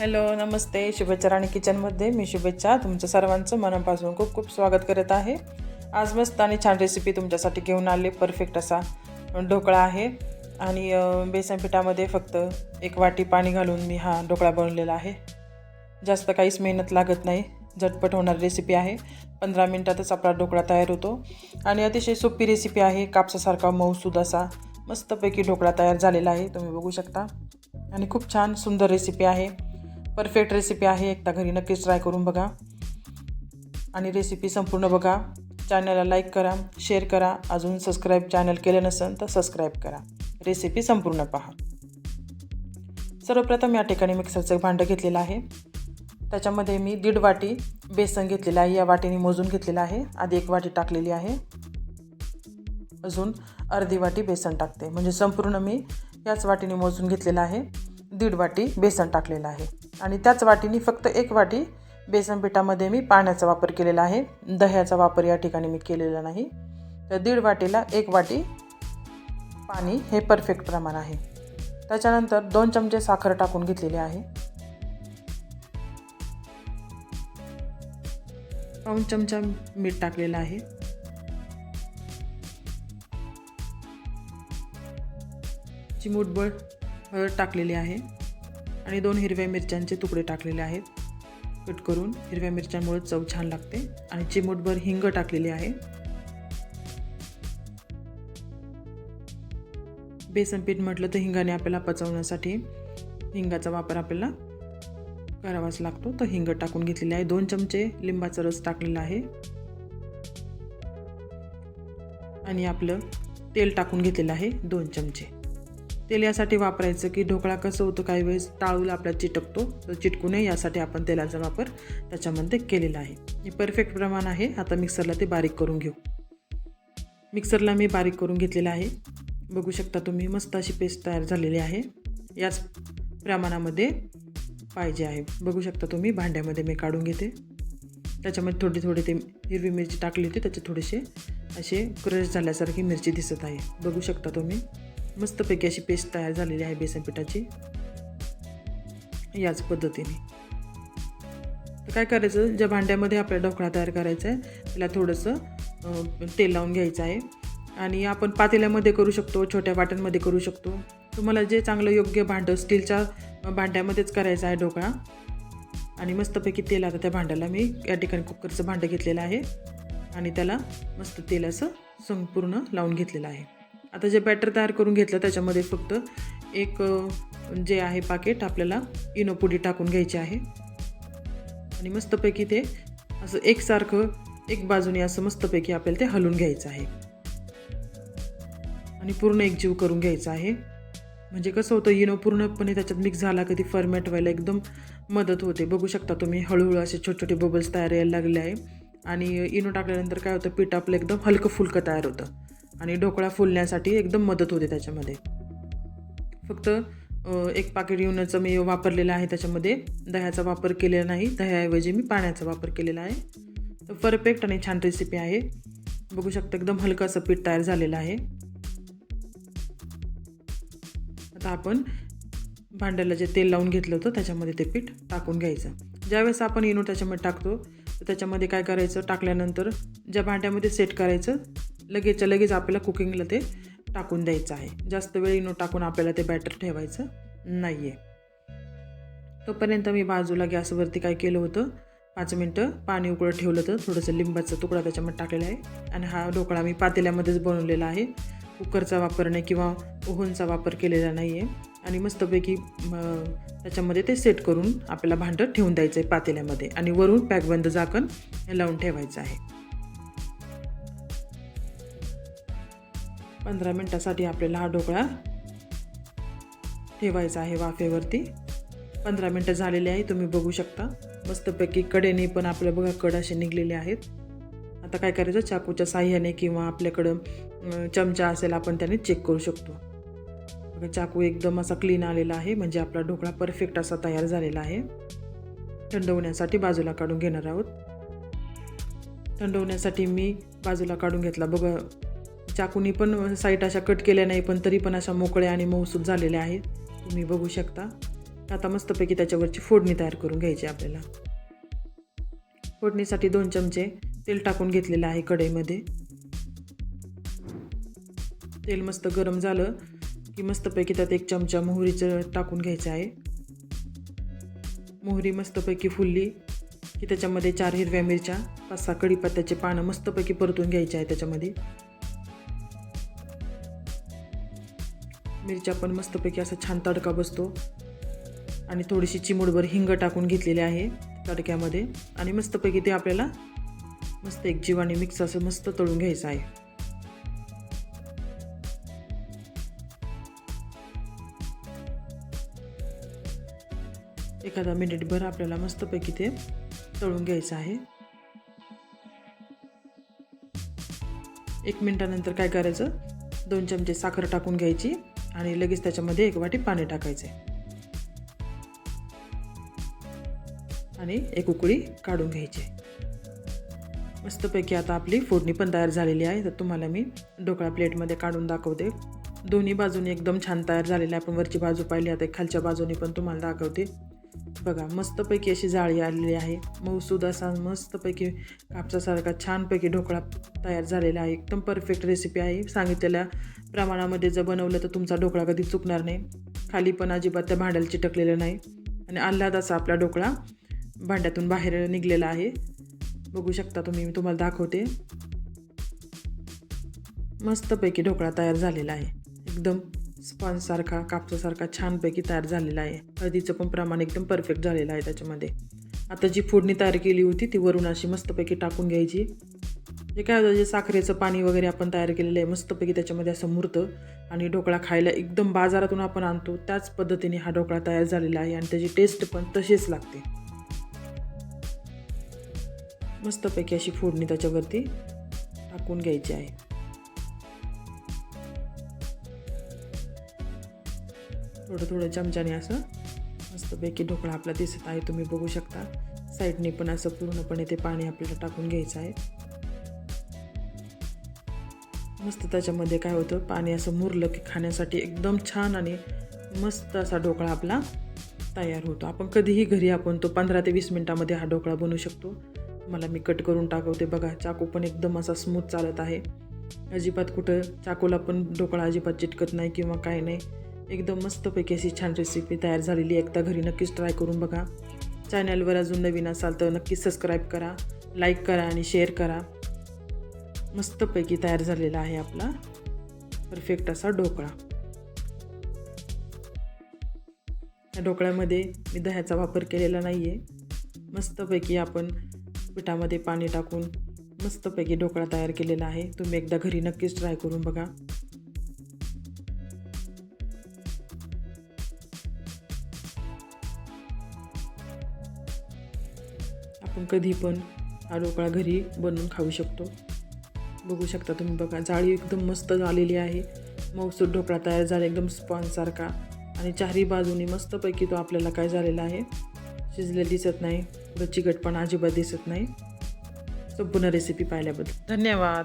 Hello नमस्ते. शुभेच्छा राणी किचनमध्ये. मी शुभेच्छा. तुमचं सर्वांचं मनापासून खूप खूप स्वागत करत आहे. आज मस्त आणि छान रेसिपी तुमच्यासाठी घेऊन आले. परफेक्ट असा ढोकळा आहे. आणि बेसन पिठामध्ये फक्त एक वाटी पाणी घालून मी हा ढोकळा बनवलेला आहे. जास्त काहीच मेहनत लागत नाही. झटपट होणारी रेसिपी आहे. पंधरा मिनटातच आपला ढोकळा तयार होतो. आणि अतिशय सोपी रेसिपी आहे. कापसासारखा मऊसूद असा मस्तपैकी ढोकळा तयार झालेला आहे. तुम्ही बघू शकता. आणि खूप छान सुंदर रेसिपी आहे. परफेक्ट रेसिपी आहे. एकदा घरी नक्कीच ट्राय करून बघा. आणि रेसिपी संपूर्ण बघा. चॅनलला लाईक करा शेअर करा. अजून सबस्क्राईब चॅनल केलं नसेल तर सबस्क्राईब करा. रेसिपी संपूर्ण पहा. सर्वप्रथम या ठिकाणी मिक्सरचं भांडं घेतलेलं आहे. त्याच्यामध्ये मी दीड वाटी बेसन घेतलेलं आहे. या वाटीने मोजून घेतलेलं आहे. आधी एक वाटी टाकलेली आहे. अजून अर्धी वाटी बेसन टाकते. म्हणजे संपूर्ण मी याच वाटीने मोजून घेतलेलं आहे. दीड वाटी बेसन टाकलेलं आहे. आणि त्याच वाटीने फक्त एक वाटी बेसन पिठामध्ये मी पाण्याचा वापर केलेला आहे. दह्याचा वापर या ठिकाणी मी केलेला नाही. तर दीड वाटीला एक वाटी पाणी हे परफेक्ट प्रमाण आहे. त्याच्यानंतर दोन चमचे साखर टाकून घेतलेली आहे. पाऊन चमचा मीठ टाकलेलं आहे. चिमूटबळ हळद टाकलेली आहे आणि दोन हिरव्या मिरच्यांचे तुकडे टाकलेले आहेत. कट करून हिरव्या मिरच्यांमुळे चव छान लागते आणि चिमूटभर हिंग टाकलेली आहे. बेसन पीठ म्हटलं तर हिंगाने आपल्याला पचवण्यासाठी हिंगाचा वापर आपल्याला करावाच लागतो. तर हिंग टाकून घेतलेले आहे. दोन चमचे लिंबाचा रस टाकलेला आहे. आणि आपलं तेल टाकून घेतलेलं आहे दोन चमचे. तेल यासाठी वापरायचं की ढोकळा कसं होतं काही वेळेस टाळूला आपला चिटकतो तर चिटकू नये यासाठी आपण तेलाचा वापर त्याच्यामध्ये केलेला आहे. हे परफेक्ट प्रमाण आहे. आता मिक्सरला ते बारीक करून घेऊ. मिक्सरला मी बारीक करून घेतलेलं आहे. बघू शकता तुम्ही मस्त अशी पेस्ट तयार झालेली आहे. याच प्रमाणामध्ये पाहिजे आहे. बघू शकता तुम्ही भांड्यामध्ये मी काढून घेते. त्याच्यामध्ये थोडी थोडी ते हिरवी मिरची टाकली होती त्याचे थोडेसे असे क्रश झाल्यासारखी मिरची दिसत आहे. बघू शकता तुम्ही. मस्तपैकी अशी पेस्ट तयार झालेली आहे बेसन पिठाची. याच पद्धतीने. काय करायचं? ज्या भांड्यामध्ये आपल्याला ढोकळा तयार करायचा आहे त्याला थोडंसं तेल लावून घ्यायचं आहे. आणि आपण पातेल्यामध्ये करू शकतो छोट्या वाट्यांमध्ये करू शकतो. तुम्हाला जे चांगलं योग्य भांडं स्टीलच्या भांड्यामध्येच करायचं आहे ढोकळा. आणि मस्तपैकी तेल आता त्या भांड्याला मी या ठिकाणी कुकरचं भांडं घेतलेलं आहे. आणि त्याला मस्त तेल असं संपूर्ण लावून घेतलेलं आहे. आता जे बॅटर तयार करून घेतलं त्याच्यामध्ये फक्त एक जे आहे पाकेट आपल्याला इनोपुडी टाकून घ्यायची आहे. आणि मस्तपैकी ते असं एकसारखं एक बाजूने असं मस्तपैकी आपल्याला ते हलवून घ्यायचं आहे. आणि पूर्ण एकजीव करून घ्यायचा आहे. म्हणजे कसं होतं इनो पूर्णपणे त्याच्यात मिक्स झाला कधी फर्मेट व्हायला एकदम मदत होते. बघू शकता तुम्ही हळूहळू असे छोटे छोटे बबल्स तयार यायला लागले आहे. आणि इनो टाकल्यानंतर काय होतं पीठ आपलं एकदम हलकं फुलकं तयार होतं. आणि ढोकळा फुलण्यासाठी एकदम मदत होते त्याच्यामध्ये. फक्त एक पाकिट युनचं मी वापरलेलं आहे त्याच्यामध्ये. दह्याचा वापर केलेला नाही. दह्याऐवजी मी पाण्याचा वापर केलेला आहे. तर परफेक्ट आणि छान रेसिपी आहे. बघू शकता एकदम हलकं असं पीठ तयार झालेलं आहे. आता आपण भांड्याला जे तेल लावून घेतलं होतं त्याच्यामध्ये ते पीठ टाकून घ्यायचं. ज्यावेळेस आपण इनो त्याच्यामध्ये टाकतो तर त्याच्यामध्ये काय करायचं? टाकल्यानंतर ज्या भांड्यामध्ये सेट करायचं लगेचच्या लगेच आपल्याला कुकिंगला ते टाकून द्यायचं आहे. जास्त वेळ इनो टाकून आपल्याला ते बॅटर ठेवायचं नाही आहे तोपर्यंत मी बाजूला गॅसवरती काय केलं होतं पाच मिनटं पाणी उकळत ठेवलं होतं. थोडंसं लिंबाचा तुकडा त्याच्यामध्ये टाकलेला आहे. आणि हा ढोकळा मी पातेल्यामध्येच बनवलेला आहे. कुकरचा वापर नाही किंवा ओव्हनचा वापर केलेला नाही आहे आणि मस्तपैकी त्याच्यामध्ये ते सेट करून आपल्याला भांडं ठेवून द्यायचं आहे पातेल्यामध्ये. आणि वरून पॅकबंद झाकण लावून ठेवायचं आहे. पंधरा मिनटासाठी आपल्याला हा ढोकळा ठेवायचा आहे वाफेवरती. पंधरा मिनटं झालेली आहे तुम्ही बघू शकता. मस्तपैकी कडेने पण आपल्या बघा कड असे निघलेले आहेत. आता काय करायचं? चाकूच्या साह्याने किंवा आपल्याकडं चमचा असेल आपण त्याने चेक करू शकतो. बघा चाकू एकदम असा क्लीन आलेला आहे. म्हणजे आपला ढोकळा परफेक्ट असा तयार झालेला आहे. थंड होण्यासाठी बाजूला काढून घेणार आहोत. थंड होण्यासाठी मी बाजूला काढून घेतला बघा. चाकूनी पण साईट अशा कट केल्या नाही पण तरी पण अशा मोकळ्या आणि मऊसूद झालेल्या आहेत. तुम्ही बघू शकता. आता मस्तपैकी त्याच्यावरची फोडणी तयार करून घ्यायची आपल्याला. फोडणीसाठी दोन चमचे तेल टाकून घेतलेलं आहे कढईमध्ये. तेल मस्त गरम झालं की मस्तपैकी त्यात एक चमचा मोहरीचं टाकून घ्यायचं आहे. मोहरी मस्तपैकी फुलली की त्याच्यामध्ये चार हिरव्या मिरच्या पाच सहा कढीपत्त्याचे पानं मस्तपैकी परतून घ्यायचे आहे त्याच्यामध्ये. मिरच्या पण मस्तपैकी असा छान तडका बसतो. आणि थोडीशी चिमूडभर हिंग टाकून घेतलेली आहे तडक्यामध्ये. आणि मस्तपैकी ते आपल्याला मस्त एक जीवाने मिक्स असं मस्त तळून घ्यायचं आहे. एखादा मिनिटभर आपल्याला मस्तपैकी ते तळून घ्यायचं आहे. एक मिनिटानंतर काय करायचं? दोन चमचे साखर टाकून घ्यायची. आणि लगेच त्याच्यामध्ये एक वाटी पाणी टाकायचे. आणि एक उकळी काढून घ्यायची. मस्तपैकी आता आपली फोडणी पण तयार झालेली आहे. तर तुम्हाला मी ढोकळा प्लेटमध्ये काढून दाखवते. दोन्ही बाजूने एकदम छान तयार झालेली आहे. आपण वरची बाजू पाहिली आता खालच्या बाजूने पण तुम्हाला दाखवते. बघा मस्तपैकी अशी जाळी आलेली आहे. मऊसूद असा मस्तपैकी कापसासारखा छानपैकी ढोकळा तयार झालेला आहे. एकदम परफेक्ट रेसिपी आहे. सांगितलेल्या प्रमाणामध्ये जर बनवलं तर तुमचा ढोकळा कधी चुकणार नाही. खाली पण अजिबात त्या भांड्याला चिटकलेलं नाही. आणि आल्हाद असा आपला ढोकळा भांड्यातून बाहेर निघलेला आहे. बघू शकता तुम्ही मी तुम्हाला दाखवते. मस्तपैकी ढोकळा तयार झालेला आहे. एकदम स्पॉन्जसारखा कापसासारखा छानपैकी तयार झालेला आहे. हळदीचं पण प्रमाण एकदम परफेक्ट झालेलं आहे त्याच्यामध्ये. आता जी फोडणी तयार केली होती ती वरून अशी मस्तपैकी टाकून घ्यायची. जे काय होतं जे साखरेचं पाणी वगैरे आपण तयार केलेलं आहे मस्तपैकी त्याच्यामध्ये असं मुरतं आणि ढोकळा खायला एकदम बाजारातून आपण आणतो. त्याच पद्धतीने हा ढोकळा तयार झालेला आहे आणि त्याची टेस्ट पण तशीच लागते. मस्तपैकी अशी फोडणी त्याच्यावरती टाकून घ्यायची आहे. थोडं थोडं चमच्याने असं मस्तपैकी ढोकळा आपला दिसत आहे. तुम्ही बघू शकता. साईडने पण असं पूर्णपणे ते पाणी आपल्याला टाकून घ्यायचं आहे. मस्त त्याच्यामध्ये काय होतं पाणी असं मुरलं की खाण्यासाठी एकदम छान आणि मस्त असा ढोकळा आपला तयार होतो. आपण कधीही घरी आपण तो पंधरा ते वीस मिनटामध्ये हा ढोकळा बनवू शकतो. मला मी कट करून टाकवते बघा. चाकू पण एकदम असा स्मूथ चालत आहे. अजिबात कुठं चाकूला पण ढोकळा अजिबात चिटकत नाही किंवा काय नाही. एकदम मस्तपैकी अशी छान रेसिपी तयार झालेली आहे. एकदा घरी नक्कीच ट्राय करून बघा. चॅनलवर अजून नवीन असाल तर नक्कीच सबस्क्राईब करा लाईक करा आणि शेअर करा. मस्तपैकी तयार झालेला आहे आपला परफेक्ट असा ढोकळा. या ढोकळ्यामध्ये मी दह्याचा वापर केलेला नाही आहे मस्तपैकी आपण पिठामध्ये पाणी टाकून मस्तपैकी ढोकळा तयार केलेला आहे. तुम्ही एकदा घरी नक्कीच ट्राय करून बघा. आपण कधी पण हा ढोकळा घरी बनवून खाऊ शकतो. बघू शकता तुम्ही बघा जाळी एकदम मस्त झालेली आहे. मऊसूद ढोकळा तयार झाला एकदम स्पॉन्जसारखा आणि चारही बाजूनी मस्तपैकी तो आपल्याला काय झालेला आहे? शिजले दिसत नाही. पुढं चिकटपणा अजिबात दिसत नाही. संपूर्ण रेसिपी पाहिल्याबद्दल. धन्यवाद.